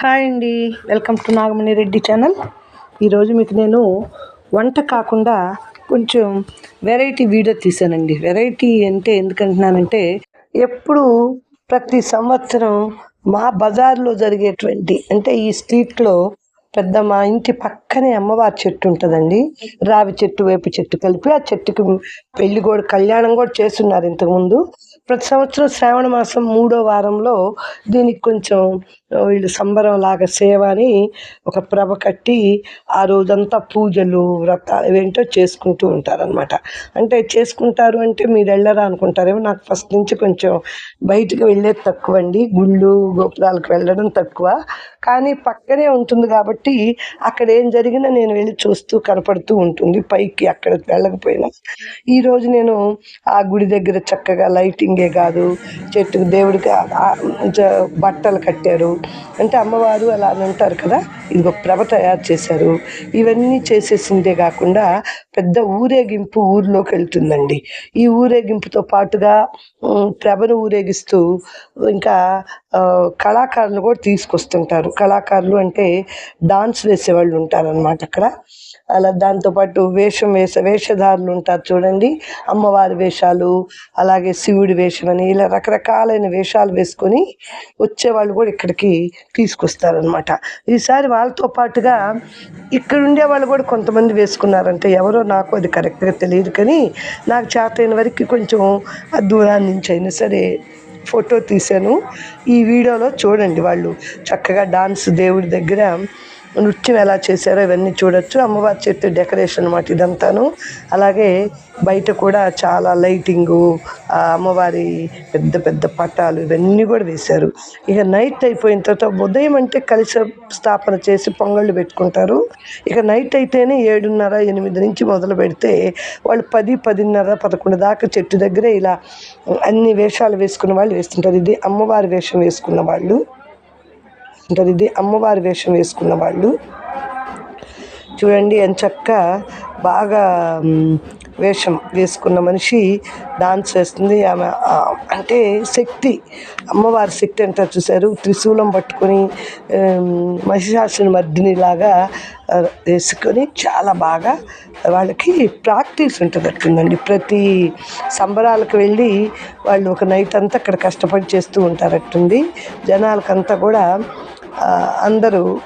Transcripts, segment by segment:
Hi అండి. Welcome to Nagamani Reddy channel. ఈరోజు మీకు నేను వంట కాకుండా కొంచెం వెరైటీ వీడియో తీసానండి. వెరైటీ అంటే ఎందుకంటున్నానంటే ఎప్పుడు ప్రతి సంవత్సరం మా బజార్లో జరిగేటువంటి అంటే ఈ స్ట్రీట్లో పెద్ద మా ఇంటి పక్కనే అమ్మవారి చెట్టు ఉంటుందండి. రావి చెట్టు వేప చెట్టు కలిపి ఆ చెట్టుకి పెళ్ళి కూడా కళ్యాణం కూడా చేస్తున్నారు ఇంతకుముందు. ప్రతి సంవత్సరం శ్రావణ మాసం మూడో వారంలో దీనికి కొంచెం వీళ్ళు సంబరం లాగా సేవ అని ఒక ప్రభ కట్టి ఆ రోజంతా పూజలు వ్రతాలు ఇవేంటో చేసుకుంటూ ఉంటారనమాట అంటే చేసుకుంటారు అంటే మీరు వెళ్ళరా అనుకుంటారేమో నాకు ఫస్ట్ నుంచి కొంచెం బయటకు వెళ్ళేది తక్కువ అండి గుళ్ళు గోపురాలకు వెళ్ళడం తక్కువ. కానీ పక్కనే ఉంటుంది కాబట్టి అక్కడ ఏం జరిగినా నేను వెళ్ళి చూస్తూ కనపడుతూ ఉంటుంది. పైకి అక్కడ వెళ్ళకపోయినా. ఈరోజు నేను ఆ గుడి దగ్గర చక్కగా లైటింగే కాదు. చెట్టుకు దేవుడికి బట్టలు కట్టారు. అంటే అమ్మవారు అలా అని అంటారు కదా? ఇది ఒక ప్రభ తయారు చేశారు. ఇవన్నీ చేసేసిందే కాకుండా పెద్ద ఊరేగింపు ఊర్లోకి వెళ్తుందండి. ఈ ఊరేగింపుతో పాటుగా ప్రభను ఊరేగిస్తూ ఇంకా కళాకారులు కూడా తీసుకొస్తుంటారు. కళాకారులు అంటే డాన్స్ వేసేవాళ్ళు ఉంటారనమాట అక్కడ. అలా దాంతోపాటు వేషం వేష వేషధారులు ఉంటారు చూడండి. అమ్మవారి వేషాలు అలాగే శివుడి వేషం అని ఇలా రకరకాలైన వేషాలు వేసుకొని వచ్చేవాళ్ళు కూడా ఇక్కడికి తీసుకొస్తారనమాట ఈసారి వాళ్ళతో పాటుగా ఇక్కడ ఉండే వాళ్ళు కూడా కొంతమంది వేసుకున్నారంటే ఎవరో నాకు అది కరెక్ట్గా తెలియదు కానీ నాకు చేతైన వరకు కొంచెం ఆ దూరాన్ని నుంచి అయినా సరే ఫోటో తీశాను. ఈ వీడియోలో చూడండి వాళ్ళు చక్కగా డాన్స్ దేవుడి దగ్గర నృత్యం ఎలా చేశారో ఇవన్నీ చూడొచ్చు. అమ్మవారి చెట్టు డెకరేషన్ అనమాట ఇదంతాను. అలాగే బయట కూడా చాలా లైటింగు అమ్మవారి పెద్ద పెద్ద పటాలు ఇవన్నీ కూడా వేశారు. ఇక నైట్ అయిపోయిన తర్వాత ఉదయం అంటే కలిసి స్థాపన చేసి పొంగళ్ళు పెట్టుకుంటారు. ఇక నైట్ అయితేనే ఏడున్నర ఎనిమిది నుంచి మొదలు పెడితే వాళ్ళు పది పదిన్నర పదకొండు దాకా చెట్టు దగ్గరే ఇలా అన్ని వేషాలు వేసుకున్న వాళ్ళు వేస్తుంటారు. ఇది అమ్మవారి వేషం వేసుకున్న వాళ్ళు. ఉంటుంది. ఇది అమ్మవారి వేషం వేసుకున్న వాళ్ళు. చూడండి ఎంచక్క బాగా వేషం వేసుకున్న మనిషి డాన్స్ వేస్తుంది. ఆమె అంటే శక్తి అమ్మవారి శక్తి అంటారు చూశారు. త్రిశూలం పట్టుకొని మహిషాసుని మర్దినిలాగా వేసుకొని చాలా బాగా వాళ్ళకి ప్రాక్టీస్ ఉంటుందట్టుందండి ప్రతి సంబరాలకు వెళ్ళి వాళ్ళు ఒక నైట్ అంతా అక్కడ కష్టపడి చేస్తూ ఉంటారట్టుంది. జనాలకంతా కూడా అందరూ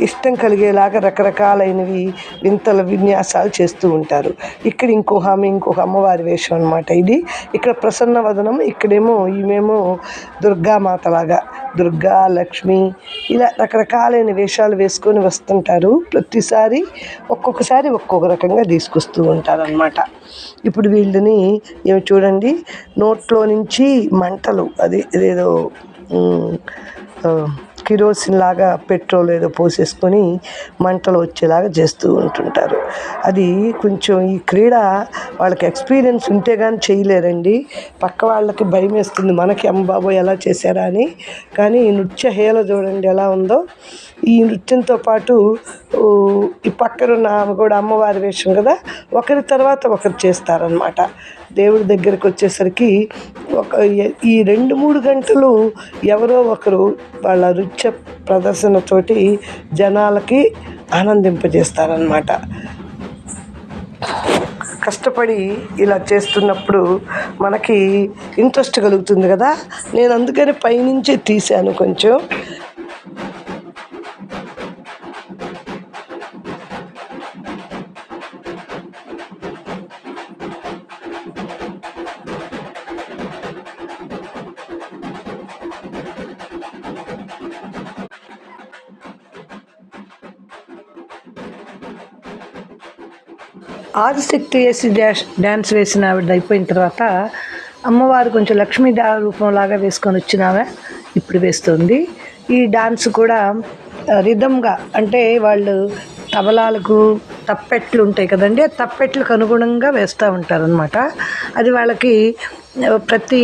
ఇష్టం కలిగేలాగా రకరకాలైనవి వింతల విన్యాసాలు చేస్తూ ఉంటారు. ఇక్కడ ఇంకో ఆమె ఇంకో అమ్మవారి వేషం అనమాట ఇది. ఇక్కడ ప్రసన్న వదనం ఇక్కడేమో ఈమెమో దుర్గామాతలాగా దుర్గా లక్ష్మి ఇలా రకరకాలైన వేషాలు వేసుకొని వస్తుంటారు. ప్రతిసారి ఒక్కొక్కసారి ఒక్కొక్క రకంగా తీసుకొస్తూ ఉంటారు అనమాట ఇప్పుడు వీళ్ళని ఏమి చూడండి నోట్లో నుంచి మంటలు అది ఏదో కిరోసిన్ లాగా పెట్రోల్ ఏదో పోసేసుకొని మంటలు వచ్చేలాగా చేస్తూ ఉంటుంటారు. అది కొంచెం ఈ క్రీడ వాళ్ళకి ఎక్స్పీరియన్స్ ఉంటే కానీ చేయలేరండి. పక్క వాళ్ళకి భయం వేస్తుంది మనకి అమ్మ ఎలా చేశారా అని. కానీ ఈ నృత్య హేళ చూడండి ఎలా ఉందో. ఈ నృత్యంతో పాటు ఈ పక్కనున్న ఆమె కూడా అమ్మవారి వేషం కదా ఒకరి తర్వాత ఒకరు చేస్తారనమాట దేవుడి దగ్గరికి వచ్చేసరికి ఒక ఈ రెండు మూడు గంటలు ఎవరో ఒకరు వాళ్ళ నృత్య ప్రదర్శనతోటి జనాలకి ఆనందింపజేస్తారనమాట కష్టపడి ఇలా చేస్తున్నప్పుడు మనకి ఇంట్రెస్ట్ కలుగుతుంది కదా. నేను అందుకని పైనుంచే తీశాను కొంచెం. ఆదిశక్తి వేసి డాన్స్ డ్యాన్స్ వేసిన ఆవిడ అయిపోయిన తర్వాత అమ్మవారు కొంచెం లక్ష్మీ రూపంలాగా వేసుకొని వచ్చిన ఆమె ఇప్పుడు వేస్తుంది. ఈ డాన్స్ కూడా రిధంగా అంటే వాళ్ళు తబలాలకు తప్పెట్లు ఉంటాయి కదండి ఆ తప్పెట్లకు అనుగుణంగా వేస్తూ ఉంటారనమాట అది వాళ్ళకి ప్రతి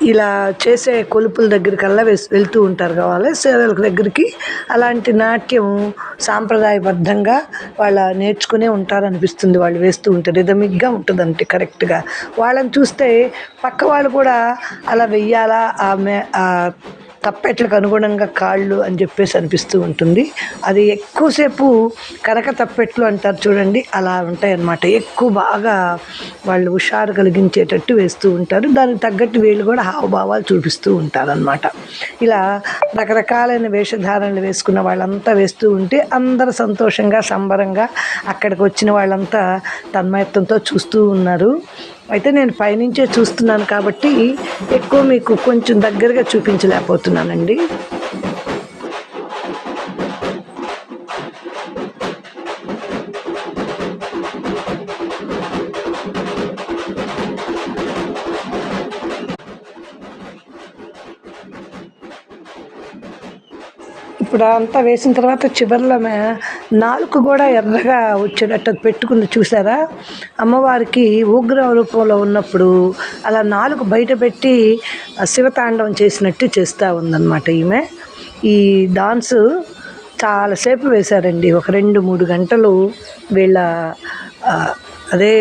ఇలా చేసే కొలుపుల దగ్గరికల్లా వేసి వెళ్తూ ఉంటారు కావాలి. సేవల దగ్గరికి అలాంటి నాట్యం సాంప్రదాయబద్ధంగా వాళ్ళ నేర్చుకునే ఉంటారు అనిపిస్తుంది వాళ్ళు వేస్తూ ఉంటే రిథమిక్గా ఉంటుందంటే కరెక్ట్గా. వాళ్ళని చూస్తే పక్క వాళ్ళు కూడా అలా వెయ్యాలా? ఆమె మే తప్పెట్లకు అనుగుణంగా కాళ్ళు అని చెప్పేసి అనిపిస్తూ ఉంటుంది. అది ఎక్కువసేపు కనక తప్పెట్లు అంటారు చూడండి అలా ఉంటాయి అన్నమాట ఎక్కువ బాగా వాళ్ళు హుషారు కలిగించేటట్టు వేస్తూ ఉంటారు. దానికి తగ్గట్టు వీళ్ళు కూడా హావభావాలు చూపిస్తూ ఉంటారనమాట ఇలా రకరకాలైన వేషధారణలు వేసుకున్న వాళ్ళంతా వేస్తూ ఉంటే అందరూ సంతోషంగా సంబరంగా అక్కడికి వచ్చిన వాళ్ళంతా తన్మయత్వంతో చూస్తూ ఉన్నారు. అయితే నేను పైనుంచే చూస్తున్నాను కాబట్టి ఎక్కువ మీకు కొంచెం దగ్గరగా చూపించలేకపోతున్నానండి. ఇప్పుడు అంతా వేసిన తర్వాత చివరిలో నాలుగు కూడా ఎర్రగా వచ్చేటట్టు పెట్టుకుంది చూసారా? అమ్మవారికి ఉగ్ర రూపంలో ఉన్నప్పుడు అలా నాలుగు బయట పెట్టి శివతాండవం చేసినట్టు చేస్తూ ఉందన్నమాట ఈమె. ఈ డాన్సు చాలాసేపు వేశారండి. ఒక రెండు మూడు గంటలు వీళ్ళ అదే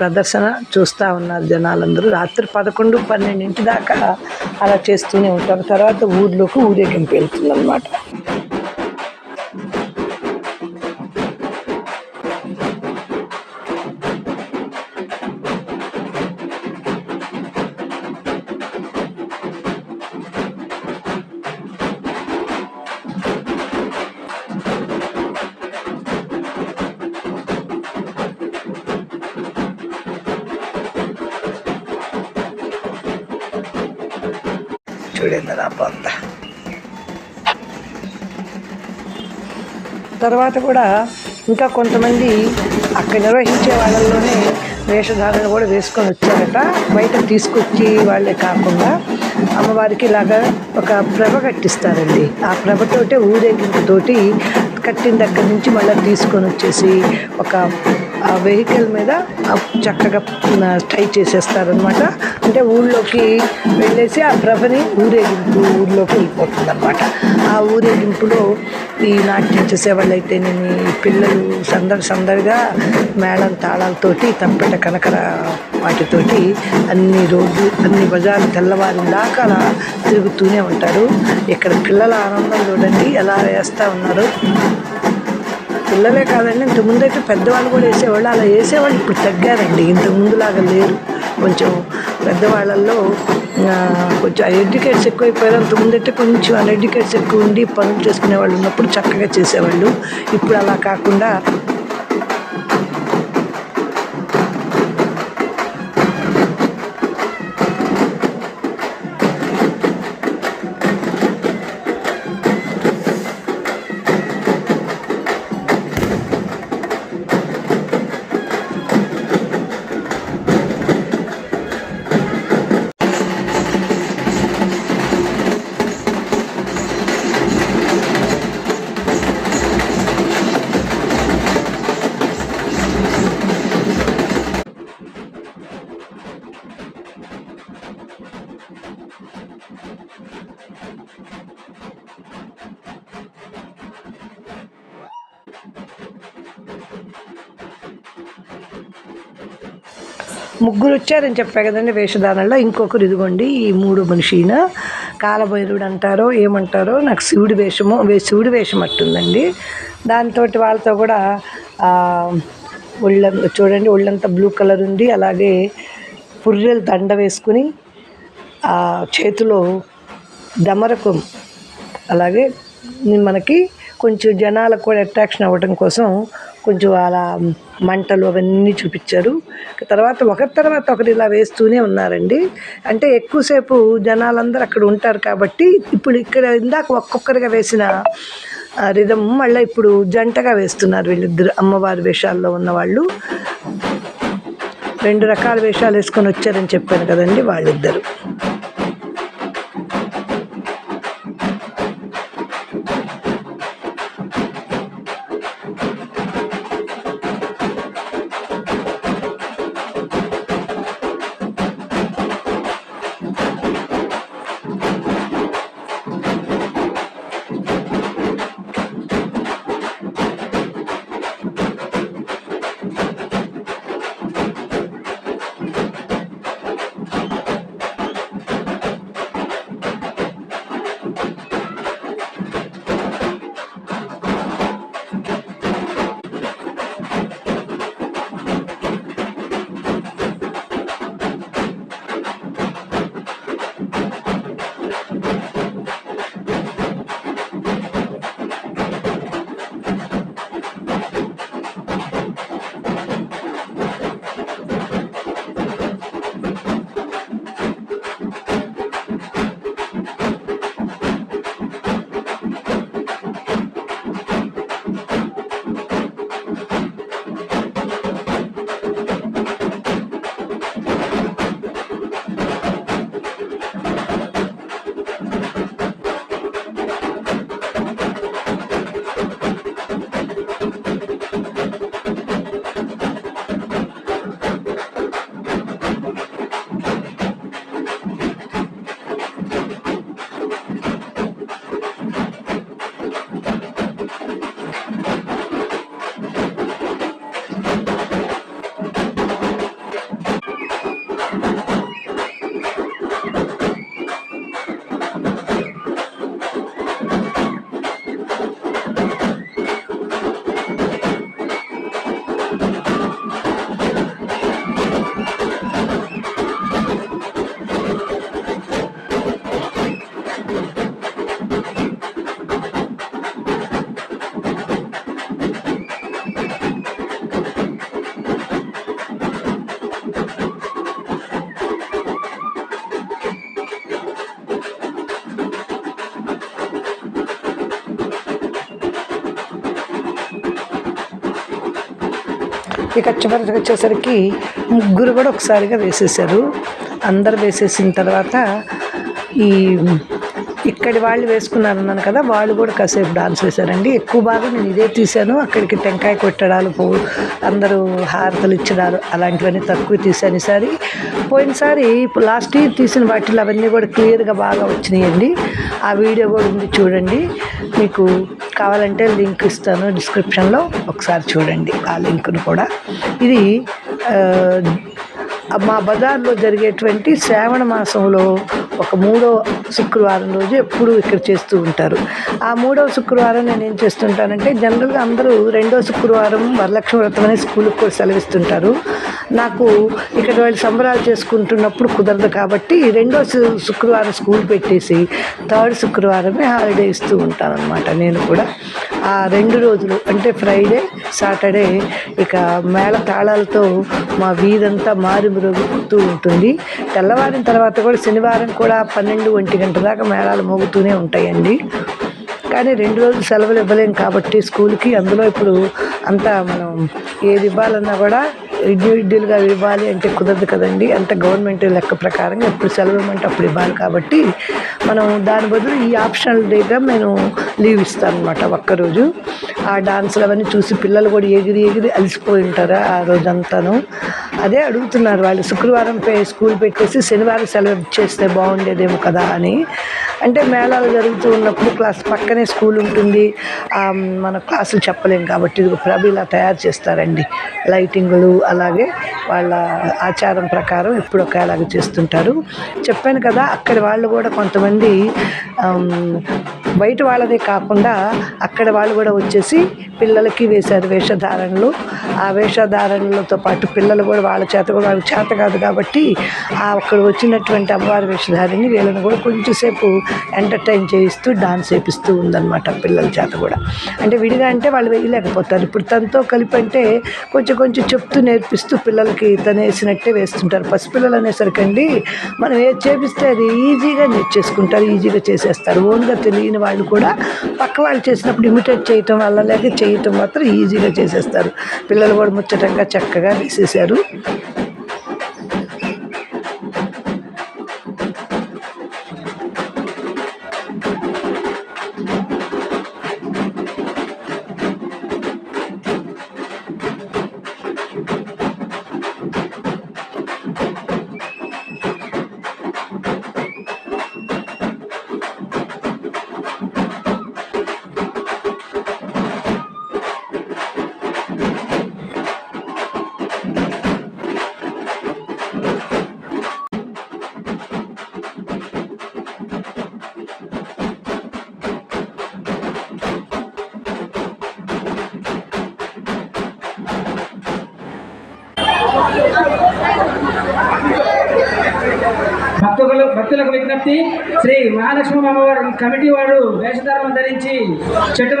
ప్రదర్శన చూస్తూ ఉన్నారు జనాలందరూ. రాత్రి పదకొండు పన్నెండింటి దాకా అలా చేస్తూనే ఉంటారు. తర్వాత ఊర్లోకి ఊరేగింపు వెళ్తుందన్నమాట. చూడండి నా పొంద తర్వాత కూడా ఇంకా కొంతమంది అక్కడ నిర్వహించే వాళ్ళల్లోనే వేషధారణ కూడా వేసుకొని వచ్చారట. బయట తీసుకొచ్చి వాళ్ళే కాకుండా అమ్మవారికి ఇలాగా ఒక ప్రభ కట్టిస్తారండి. ఆ ప్రభతోటే ఊరేగింపుతోటి కట్టిన దగ్గర నుంచి మళ్ళీ తీసుకొని వచ్చేసి ఒక వెహికల్ మీద చక్కగా టై చేసేస్తారనమాట అంటే ఊళ్ళోకి వెళ్ళేసి ఆ ప్రభని ఊరేగింపు ఊళ్ళోకి వెళ్ళిపోతుంది అనమాట ఆ ఊరేగింపులో ఈ నాట్యం చేసే వాళ్ళైతేనేమి పిల్లలు సందడి సందడిగా మేళం తాళాలతోటి తప్పెట కనకర వాటితోటి అన్ని రోడ్లు అన్ని బజార్లు తెల్లవారి దాకా అలా తిరుగుతూనే ఉంటారు. ఇక్కడ పిల్లల ఆనందం చూడండి ఎలా వేస్తూ ఉన్నారు. పిల్లలే కాదండి ఇంత ముందైతే పెద్దవాళ్ళు కూడా వేసేవాళ్ళు అలా వేసేవాళ్ళు ఇప్పుడు తగ్గారండి. ఇంతకుముందు లాగా లేరు. కొంచెం పెద్దవాళ్ళల్లో ఆ, కొంచెం ఎడ్యుకేట్స్ ఎక్కువైపోయారు. అంత ముందైతే కొంచెం అన్ఎడ్యుకేట్స్ ఎక్కువ ఉండి పనులు చేసుకునే వాళ్ళు ఉన్నప్పుడు చక్కగా చేసేవాళ్ళు. ఇప్పుడు అలా కాకుండా ముగ్గురు వచ్చారని చెప్పా కదండి వేషధారణలో. ఇంకొకరు ఇదిగోండి ఈ మూడు మనిషిన కాలభైరుడు అంటారో ఏమంటారో నాకు శివుడి వేషము వే- శివుడి వేషం అట్టుందండి. దాంతో వాళ్ళతో కూడా ఒళ్ళ చూడండి ఒళ్ళంతా బ్లూ కలర్ ఉంది. అలాగే పుర్రెలు దండ వేసుకుని ఆ చేతిలో దమరకం అలాగే మనకి కొంచెం జనాలకు కూడా అట్రాక్షన్ అవ్వడం కోసం కొంచెం అలా మంటలు అవన్నీ చూపించారు. తర్వాత ఒకరి తర్వాత ఒకరు ఇలా వేస్తూనే ఉన్నారండి. అంటే ఎక్కువసేపు జనాలందరూ అక్కడ ఉంటారు కాబట్టి ఇప్పుడు ఇక్కడ ఇందాక ఒక్కొక్కరిగా వేసిన రిధం మళ్ళీ ఇప్పుడు జంటగా వేస్తున్నారు వీళ్ళిద్దరు అమ్మవారి వేషాల్లో ఉన్నవాళ్ళు. రెండు రకాల వేషాలు వేసుకొని వచ్చారని చెప్పాను కదండి వాళ్ళిద్దరు. ఇక చివరికి వచ్చేసరికి ముగ్గురు కూడా ఒకసారిగా వేసేసారు అందరు వేసేసిన తర్వాత ఈ ఇక్కడి వాళ్ళు వేసుకున్నారు అన్నాను కదా వాళ్ళు కూడా కాసేపు డాన్స్ వేశారండి. ఎక్కువ బాగా నేను ఇదే తీశాను. అక్కడికి టెంకాయ కొట్టడాలు పో అందరూ హారతలు ఇచ్చడాలు అలాంటివన్నీ తక్కువ తీశాను ఈసారి. పోయినసారి ఇప్పుడు లాస్ట్ ఇయర్ తీసిన వాటిలో అవన్నీ కూడా క్లియర్గా బాగా వచ్చినాయండి. ఆ వీడియో కూడా ఉంది చూడండి. మీకు కావాలంటే లింక్ ఇస్తాను డిస్క్రిప్షన్లో. ఒకసారి చూడండి ఆ లింక్ను కూడా. ఇది మా బజార్లో జరిగేటువంటి శ్రావణ మాసంలో ఒక మూడో శుక్రవారం రోజు ఎప్పుడు ఇక్కడ చేస్తూ ఉంటారు. ఆ మూడవ శుక్రవారం నేను ఏం చేస్తుంటానంటే జనరల్గా అందరూ రెండో శుక్రవారం వరలక్ష్మి వ్రతం అనే స్కూల్కి కూడా సెలవిస్తుంటారు. నాకు ఇక్కడ వాళ్ళు సంబరాలు చేసుకుంటున్నప్పుడు కుదరదు కాబట్టి రెండో శుక్రవారం స్కూల్ పెట్టేసి థర్డ్ శుక్రవారమే హాలిడే ఇస్తూ ఉంటాను అనమాట నేను కూడా. ఆ రెండు రోజులు అంటే ఫ్రైడే సాటర్డే ఇక మేళ తాళాలతో మా వీధంతా మారి మ్రోగుతూ ఉంటుంది. తెల్లవారిన తర్వాత కూడా శనివారం కూడా పన్నెండు ఒంటి గంట దాకా మేళాలు మోగుతూనే ఉంటాయండి. కానీ రెండు రోజులు సెలవులు ఇవ్వలేం కాబట్టి స్కూల్కి అందులో ఇప్పుడు అంతా మనం ఏది ఇవ్వాలన్నా కూడా ఇండివిజువల్గా ఇవ్వాలి అంటే కుదరదు కదండి. అంత గవర్నమెంట్ లెక్క ప్రకారం ఎప్పుడు సెలవు ఇవ్వమంటే అప్పుడు ఇవ్వాలి కాబట్టి మనం దాని బదులు ఈ ఆప్షనల్ డేగా నేను లీవ్ ఇస్తాను అనమాట ఒక్కరోజు. ఆ డాన్సులు అవన్నీ చూసి పిల్లలు కూడా ఎగిరి ఎగిరి అలసిపోయి ఉంటారు ఆ రోజంతాను. అదే అడుగుతున్నారు వాళ్ళు. శుక్రవారం స్కూల్ పెట్టేసి శనివారం సెలవు చేస్తే బాగుండేదేమో కదా అని. అంటే మేళాలు జరుగుతూ ఉన్నప్పుడు క్లాస్ పక్కనే స్కూల్ ఉంటుంది. మన క్లాసులు చెప్పలేం కాబట్టి ఇది ప్రభు ఇలా తయారు చేస్తారండి. లైటింగ్లు అలాగే వాళ్ళ ఆచారం ప్రకారం ఇప్పుడు ఒకేలాగా చేస్తుంటారు. చెప్పాను కదా అక్కడి వాళ్ళు కూడా కొంతమంది బయట వాళ్ళదే కాకుండా అక్కడ వాళ్ళు కూడా వచ్చేసి పిల్లలకి వేశారు వేషధారణలు. ఆ వేషధారణలతో పాటు పిల్లలు కూడా వాళ్ళ చేత కూడా వాళ్ళ చేత కాదు కాబట్టి ఆ అక్కడ వచ్చినటువంటి అమ్మవారి వేషధారిని వీళ్ళని కూడా కొంచెంసేపు ఎంటర్టైన్ చేయిస్తూ డాన్స్ వేపిస్తూ ఉందన్నమాట పిల్లల చేత కూడా. అంటే విడిగా అంటే వాళ్ళు వేయలేకపోతారు. ఇప్పుడు తనతో కలిపి అంటే కొంచెం కొంచెం చెప్తూ నేర్పిస్తూ పిల్లలకి తను వేసినట్టే వేస్తుంటారు. పసిపిల్లలు అనేసరికి అండి మనం ఏది చేపిస్తే అది ఈజీగా నేర్చేసుకుంటారు ఈజీగా చేసేస్తారు. ఓన్గా తెలియని వాళ్ళు కూడా పక్క వాళ్ళు చేసినప్పుడు ఇమిటేట్ చేయటం వల్ల లేక చేయటం మాత్రం ఈజీగా చేసేస్తారు. పిల్లలు కూడా ముచ్చటంగా చక్కగా వేసేసారు భక్తులకు విజ్ఞప్తి. శ్రీ మహాలక్ష్మి అమ్మవారి కమిటీ వారు వేషధారం ధరించి చెట్టు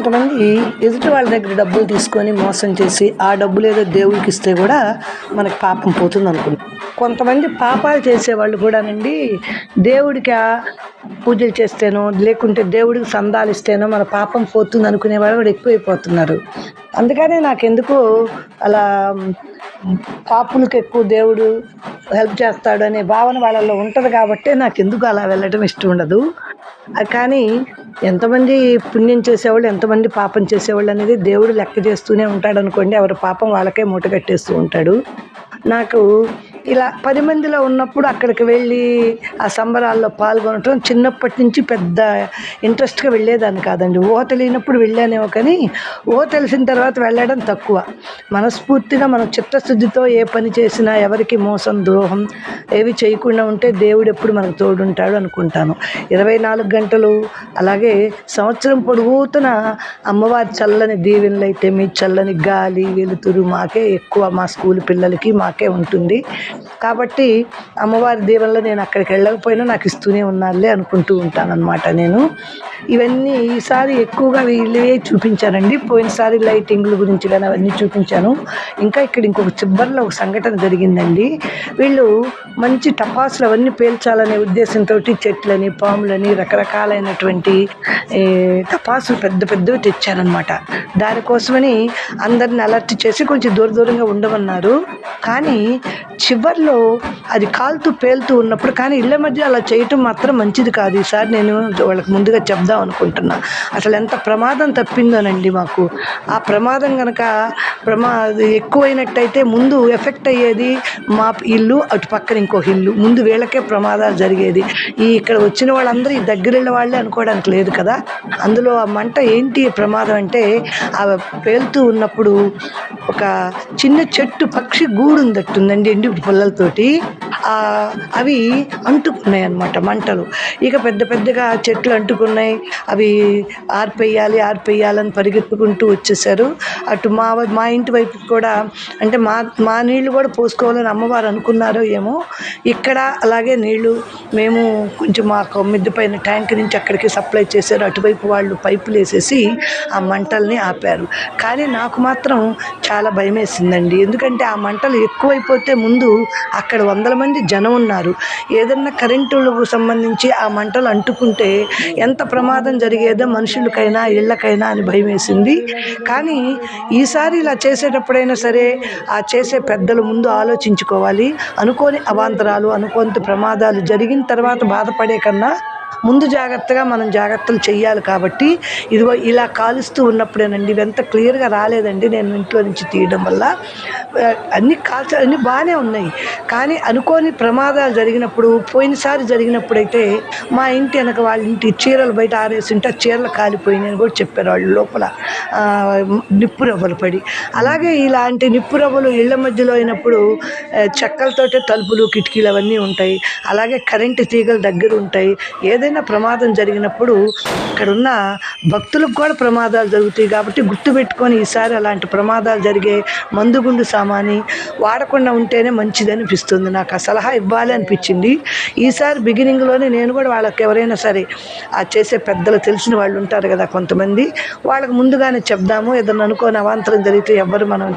కొంతమంది ఎదుటి వాళ్ళ దగ్గర డబ్బులు తీసుకొని మోసం చేసి ఆ డబ్బులు ఏదో దేవుడికి ఇస్తే కూడా మనకు పాపం పోతుంది అనుకుంటాం కొంతమంది పాపాలు చేసేవాళ్ళు కూడానండి దేవుడికి ఆ పూజలు చేస్తేనో లేకుంటే దేవుడికి సందాలు ఇస్తేనో మన పాపం పోతుంది అనుకునే వాళ్ళు ఎక్కువైపోతున్నారు. అందుకనే నాకెందుకు అలా పాపులకు ఎక్కువ దేవుడు హెల్ప్ చేస్తాడు అనే భావన వాళ్ళలో ఉంటుంది కాబట్టి నాకు ఎందుకు అలా వెళ్ళటం ఇష్టం ఉండదు. కానీ ఎంతమంది పుణ్యం చేసేవాళ్ళు ఎంతమంది పాపం చేసేవాళ్ళు అనేది దేవుడు లెక్క చేస్తూనే ఉంటాడు అనుకోండి ఎవరి పాపం వాళ్ళకే మూట కట్టేస్తూ ఉంటాడు. నాకు ఇలా పది మందిలో ఉన్నప్పుడు అక్కడికి వెళ్ళి ఆ సంబరాల్లో పాల్గొనటం చిన్నప్పటి నుంచి పెద్ద ఇంట్రెస్ట్గా వెళ్ళేదాన్ని కాదండి. ఊహ తెలియనప్పుడు వెళ్ళానేమో కానీ ఊహ తెలిసిన తర్వాత వెళ్ళడం తక్కువ. మనస్ఫూర్తిగా మనం చిత్తశుద్ధితో ఏ పని చేసినా ఎవరికి మోసం ద్రోహం ఏవి చేయకుండా ఉంటే దేవుడు ఎప్పుడు మనకు తోడుంటాడు అనుకుంటాను. ఇరవై నాలుగు గంటలు అలాగే సంవత్సరం పొడుగుతున్న అమ్మవారి చల్లని దీవెనలు అయితే మీ చల్లని గాలి వెలుతురు మాకే ఎక్కువ మా స్కూల్ పిల్లలకి మాకే ఉంటుంది. కాబట్టి అమ్మవారి దీవెనలో నేను అక్కడికి వెళ్ళకపోయినా నాకు ఇస్తూనే ఉన్నారులే అనుకుంటూ ఉంటాను అనమాట నేను. ఇవన్నీ ఈసారి ఎక్కువగా వీళ్ళే చూపించానండి పోయినసారి లైటింగ్ల గురించి కానీ అవన్నీ చూపించాను. ఇంకా ఇక్కడ ఇంకొక చివరిలో ఒక సంఘటన జరిగిందండి. వీళ్ళు మంచి టపాసులు అవన్నీ పేల్చాలనే ఉద్దేశంతో చెట్లని పాములని రకరకాలైనటువంటి టపాసులు పెద్ద పెద్దవి తెచ్చారనమాట దానికోసమని అందరిని అలర్ట్ చేసి కొంచెం దూర దూరంగా ఉండమన్నారు. కానీ చివర్లో అది కాలుతూ పేలుతూ ఉన్నప్పుడు కానీ ఇళ్ళ మధ్య అలా చేయటం మాత్రం మంచిది కాదు. ఈసారి నేను వాళ్ళకి ముందుగా చెప్దాం అనుకుంటున్నా. అసలు ఎంత ప్రమాదం తప్పిందోనండి మాకు. ఆ ప్రమాదం కనుక ప్రమా ఎక్కువైనట్టయితే ముందు ఎఫెక్ట్ అయ్యేది మా ఇల్లు అటు పక్కన ఇంకో ఇల్లు. ముందు వీళ్ళకే ప్రమాదాలు జరిగేది. ఈ ఇక్కడ వచ్చిన వాళ్ళందరూ ఈ దగ్గరిళ్ళ వాళ్ళే అనుకోవడానికి లేదు కదా. అందులో ఆ మంట ఏంటి ప్రమాదం అంటే ఆ పేలుతూ ఉన్నప్పుడు ఒక చిన్న చెట్టు పక్షి గూడు ఉందట్టుందండి ఎండి పుల్లలతోటి ఆ, అవి అంటుకున్నాయి అనమాట మంటలు. ఇక పెద్ద పెద్దగా చెట్లు అంటుకున్నాయి అవి ఆర్పేయాలి ఆర్పేయాలని పరిగెత్తుకుంటూ వచ్చేసారు. అటు మా వై- మా ఇంటి వైపు కూడా అంటే మా మా నీళ్ళు కూడా పోసుకోవాలని అమ్మవారు అనుకున్నారో ఏమో ఇక్కడ అలాగే నీళ్ళు మేము కొంచెం మాకు మిద్దె పైన ట్యాంక్ నుంచి అక్కడికి సప్లై చేశారు. అటువైపు వాళ్ళు పైపులు వేసేసి ఆ మంటల్ని ఆపారు. కానీ నాకు మాత్రం చాలా భయం వేసిందండి ఎందుకంటే ఆ మంటలు ఎక్కువైపోతే ముందు అక్కడ వందల మంది జనం ఉన్నారు. ఏదన్నా కరెంటులకు సంబంధించి ఆ మంటలు అంటుకుంటే ఎంత ప్రమాదం జరిగేదో మనుషులకైనా ఇళ్ళకైనా అని భయం వేసింది. కానీ ఈసారి ఇలా చేసేటప్పుడైనా సరే ఆ చేసే పెద్దలు ముందు ఆలోచించుకోవాలి. అనుకోని అవాంతరాలు అనుకోని ప్రమాదాలు జరిగిన తర్వాత బాధపడే కన్నా ముందు జాగ్రత్తగా మనం జాగ్రత్తలు చేయాలి కాబట్టి ఇదిగో ఇలా కాలుస్తూ ఉన్నప్పుడేనండి ఇవంతా క్లియర్గా రాలేదండి నేను ఇంట్లో నుంచి తీయడం వల్ల. అన్నీ అన్ని కాల్చ అన్ని బాగానే ఉన్నాయి. కానీ అనుకోని ప్రమాదాలు జరిగినప్పుడు పోయినసారి జరిగినప్పుడైతే మా ఇంటి వెనక వాళ్ళ ఇంటి చీరలు బయట ఆరేసి ఉంటే చీరలు కాలిపోయినాయని అని కూడా చెప్పారు వాళ్ళు లోపల. నిప్పు రవ్వలు పడి. అలాగే ఇలాంటి నిప్పు రవ్వలు ఇళ్ళ మధ్యలో అయినప్పుడు చెక్కలతోటే తలుపులు కిటికీలు అవన్నీ ఉంటాయి. అలాగే కరెంటు తీగలు దగ్గర ఉంటాయి ఏదైనా ప్రమాదం జరిగినప్పుడు ఇక్కడున్న భక్తులకు కూడా ప్రమాదాలు జరుగుతాయి కాబట్టి గుర్తుపెట్టుకొని ఈసారి అలాంటి ప్రమాదాలు జరిగే మందుగుండు సామాని వాడకుండా ఉంటేనే మంచిది అనిపిస్తుంది. నాకు ఆ సలహా ఇవ్వాలి అనిపించింది. ఈసారి బిగినింగ్లోనే నేను కూడా వాళ్ళకి ఎవరైనా సరే ఆ చేసే పెద్దలు తెలిసిన వాళ్ళు ఉంటారు కదా కొంతమంది వాళ్ళకి ముందుగానే చెప్దాము. ఏదన్నా అనుకోని అవాంతరం జరిగితే ఎవ్వరు మనం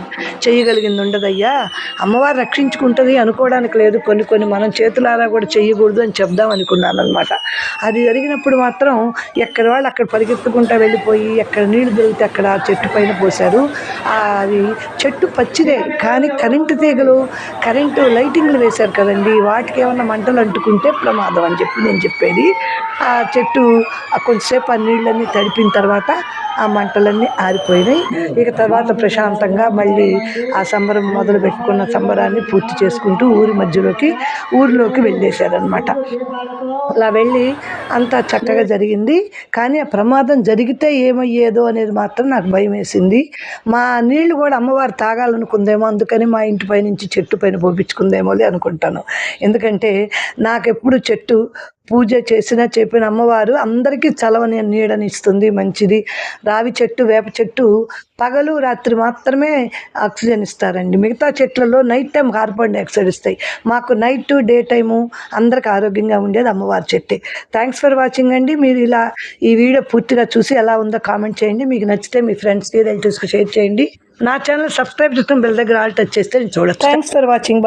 చేయగలిగింది ఉండదయ్యా. అమ్మవారు రక్షించుకుంటుంది అనుకోవడానికి లేదు. కొన్ని కొన్ని మనం చేతులారా కూడా చేయకూడదు అని చెప్దాం అనుకున్నాను అనమాట అది జరిగినప్పుడు మాత్రం ఎక్కడ వాళ్ళు అక్కడ పరిగెత్తుకుంటా వెళ్ళిపోయి ఎక్కడ నీళ్ళు దొరికితే అక్కడ చెట్టు పైన పోశారు. అది చెట్టు పచ్చిదే కానీ కరెంటు తీగలు కరెంటు లైటింగ్లు వేశారు కదండి. వాటికి ఏమన్నా మంటలు అంటుకుంటే ప్రమాదం అని చెప్పి నేను చెప్పేది. ఆ చెట్టు ఆ కొంతసేపు ఆ నీళ్ళన్నీ తడిపిన తర్వాత ఆ మంటలన్నీ ఆరిపోయినాయి. ఇక తర్వాత ప్రశాంతంగా మళ్ళీ ఆ సంబరం మొదలు పెట్టుకున్న సంబరాన్ని పూర్తి చేసుకుంటూ ఊరి మధ్యలోకి ఊరిలోకి వెళ్ళేశారనమాట అలా వెళ్ళి అంతా చక్కగా జరిగింది. కానీ ఆ ప్రమాదం జరిగితే ఏమయ్యేదో అనేది మాత్రం నాకు భయం వేసింది. మా నీళ్ళు కూడా అమ్మవారు తాగాలనుకుందేమో అందుకని మా ఇంటి పైనుంచి చెట్టు పైన పోపించుకుందేమో అనుకుంటాను. ఎందుకంటే నాకెప్పుడు చెట్టు పూజ చేసినా చెప్పిన అమ్మవారు అందరికీ చలవని నీడని ఇస్తుంది మంచిది. రావి చెట్టు వేప చెట్టు పగలు రాత్రి మాత్రమే ఆక్సిజన్ ఇస్తారండి. మిగతా చెట్లలో నైట్ టైం కార్బన్ డైఆక్సైడ్ ఇస్తాయి. మాకు నైట్ డే టైము అందరికి ఆరోగ్యంగా ఉండేది అమ్మవారి చెట్టే. థ్యాంక్స్ ఫర్ వాచింగ్ అండి. మీరు ఇలా ఈ వీడియో పూర్తిగా చూసి ఎలా ఉందో కామెంట్ చేయండి. మీకు నచ్చితే మీ ఫ్రెండ్స్కి రిలేటివ్స్కి షేర్ చేయండి. నా ఛానల్ సబ్స్క్రైబ్ చేసుకుని బెల్ దగ్గర ఆల్ టచ్ చేస్తే నేను థ్యాంక్స్ ఫర్ వాచింగ్